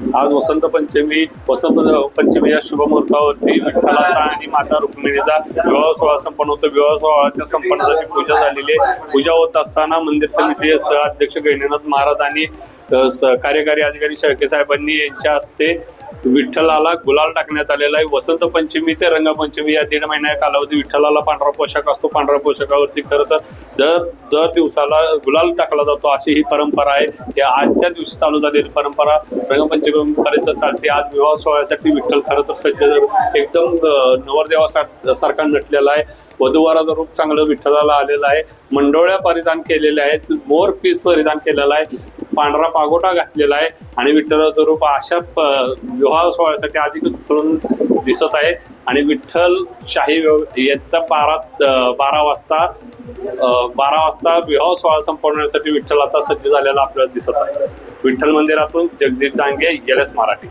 आज वसंत पंचमी वसंत पंचमीच्या शुभ मुहूर्तावरती विठ्ठलाचा आणि माता रुक्मिणीचा विवाह सोहळा संपन्न होतो. विवाह सोहळाच्या संपन्नासाठी पूजा झालेली आहे. पूजा होत असताना मंदिर समितीचे सह अध्यक्ष गैनीनाथ महाराज आणि कार्यकारी अधिकारी शेळके साहेबांनी यांच्या हस्ते विठ्ठलाला गुलाल टाकण्यात आलेला आहे. वसंत पंचमी ते रंगपंचमी या दीड महिन्या कालावधी विठ्ठलाला पांढरा पोशाख असतो. पांढऱ्या पोशाखावरती खरं तर दर दर दिवसाला गुलाल टाकला जातो अशी ही परंपरा आहे. या आजच्या दिवशी चालू झालेली परंपरा रंगपंचमीपर्यंत चालते. आज विवाह सोहळ्यासाठी विठ्ठल खरं तर सज्ज एकदम नवरदेवासारखा सारखा नटलेला आहे. वधूवराचं रूप चांगलं विठ्ठलाला आलेलं आहे. मंडोळ्या परिधान केलेल्या आहेत. मोर पीस परिधान केलेला आहे. पांढरा पागोटा घातलेला आहे. आणि विठ्ठलाचं रूप अशा प- विवाह सोहळ्यासाठी अधिकच दिसत आहे. आणि विठ्ठल शाही व्यव- इयत्ता बारा बारा वाजता बारा वाजता विवाह सोहळा संपवण्यासाठी विठ्ठल आता सज्ज झालेला आपल्याला दिसत आहे. विठ्ठल मंदिरातून जगदीप डांगे एल एस मराठी.